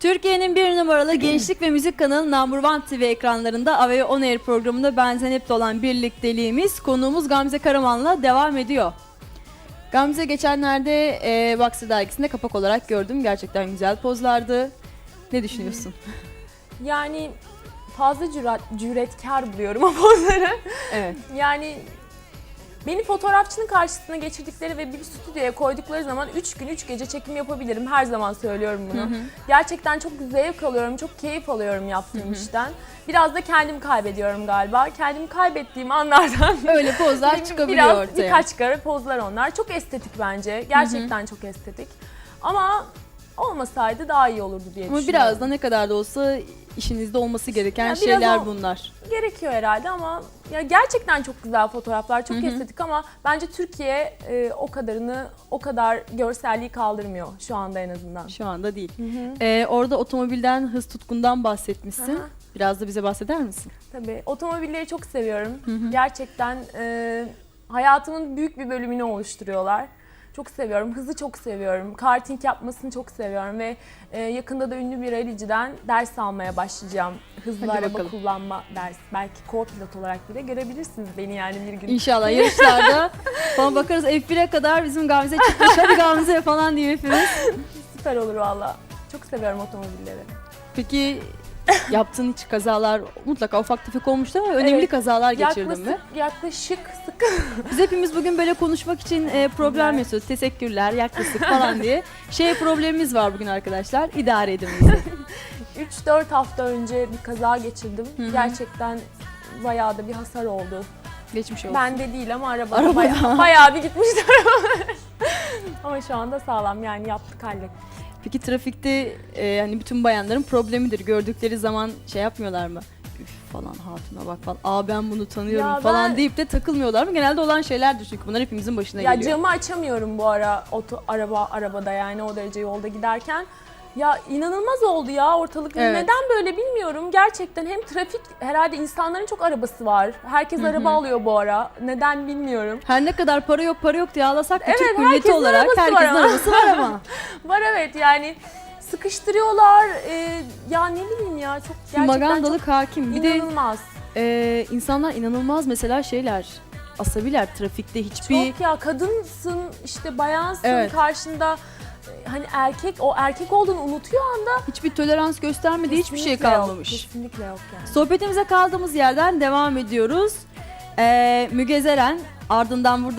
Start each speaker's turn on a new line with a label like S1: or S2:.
S1: Türkiye'nin bir numaralı gençlik ve müzik kanalı Number One TV ekranlarında AVE On Air programında benzen hep olan birlikteliğimiz konuğumuz Gamze Karaman'la devam ediyor. Gamze geçenlerde e, Boxer dergisinde kapak olarak gördüm. Gerçekten güzel pozlardı. Ne düşünüyorsun?
S2: Yani fazla cüret, cüretkar buluyorum o pozları.
S1: evet.
S2: Yani beni fotoğrafçının karşısına geçirdikleri ve bir stüdyoya koydukları zaman 3 gün 3 gece çekim yapabilirim. Her zaman söylüyorum bunu. Gerçekten çok zevk alıyorum, çok keyif alıyorum yaptığım işten. Biraz da kendimi kaybediyorum galiba. Kendimi kaybettiğim anlardan
S1: Öyle pozlar çıkabiliyor
S2: biraz
S1: ortaya.
S2: birkaç kare pozlar onlar. Çok estetik bence. Gerçekten çok estetik. Ama olmasaydı daha iyi olurdu diye
S1: Ama
S2: düşünüyorum.
S1: biraz da ne kadar da olsa işinizde olması gereken
S2: Ya biraz
S1: şeyler
S2: o-
S1: bunlar.
S2: gerekiyor herhalde ama ya gerçekten çok güzel fotoğraflar, çok estetik ama bence Türkiye e, o kadarını, o kadar görselliği kaldırmıyor şu anda en azından.
S1: Şu anda değil. Ee, orada otomobilden, hız tutkundan bahsetmişsin.
S2: Aha.
S1: Biraz da bize bahseder misin?
S2: Tabii otomobilleri çok seviyorum. Gerçekten e, hayatımın büyük bir bölümünü oluşturuyorlar. Çok seviyorum, hızı çok seviyorum, karting yapmasını çok seviyorum ve e, yakında da ünlü bir rallyciden ders almaya başlayacağım. Hızlı
S1: Hadi
S2: araba
S1: bakalım.
S2: kullanma dersi. Belki co-pilot olarak bile görebilirsiniz beni yani bir gün.
S1: İnşallah yarışlarda falan bakarız F1'e kadar bizim Gamze çıkmış. Hadi Gamze falan diye hepimiz.
S2: Süper olur valla. Çok seviyorum otomobilleri.
S1: Peki yaptığın hiç kazalar mutlaka ufak tefek olmuştur ama önemli
S2: Evet.
S1: kazalar geçirdin mi?
S2: yaklaşık sık.
S1: Biz hepimiz bugün böyle konuşmak için e, problem yaşıyoruz. Teşekkürler, yaklaşık falan diye. Şey problemimiz var bugün arkadaşlar. İdare edin bizi.
S2: 3-4 hafta önce bir kaza geçirdim. Gerçekten bayağı da bir hasar oldu.
S1: Geçmiş olsun.
S2: Bende değil ama arabada,
S1: Arabada.
S2: Bayağı, bayağı bir gitmişti araba. ama şu anda sağlam yani yaptık hallettik.
S1: Peki trafikte e, hani bütün bayanların problemidir. Gördükleri zaman şey yapmıyorlar mı? Üf falan hatuna bak falan. Aa ben bunu tanıyorum
S2: Ya
S1: falan
S2: ben-
S1: deyip de takılmıyorlar mı? Genelde olan şeylerdir çünkü bunlar hepimizin başına
S2: Ya
S1: geliyor.
S2: camı açamıyorum bu ara oto, araba arabada yani o derece yolda giderken. Ya inanılmaz oldu ya ortalık.
S1: Evet.
S2: Neden böyle bilmiyorum. Gerçekten hem trafik herhalde insanların çok arabası var. Herkes araba alıyor bu ara. Neden bilmiyorum.
S1: Her ne kadar para yok para yok diye ağlasak da
S2: Evet,
S1: Türk milleti
S2: herkesin
S1: olarak
S2: arabası var
S1: herkesin
S2: ama.
S1: arabası var ama.
S2: Var evet yani sıkıştırıyorlar. Ee, ya ne bileyim ya çok gerçekten
S1: Magandalık hakim.
S2: çok
S1: Bir de
S2: inanılmaz.
S1: e, insanlar inanılmaz mesela şeyler asabiler trafikte hiçbir
S2: Çok ya kadınsın işte bayansın
S1: Evet.
S2: karşında hani erkek o erkek olduğunu unutuyor anda
S1: hiçbir tolerans göstermedi hiçbir şey
S2: Kesinlikle yok,
S1: kalmamış.
S2: kesinlikle yok yani.
S1: Sohbetimize kaldığımız yerden devam ediyoruz. Ee, Müge Zeren ardından buradayız.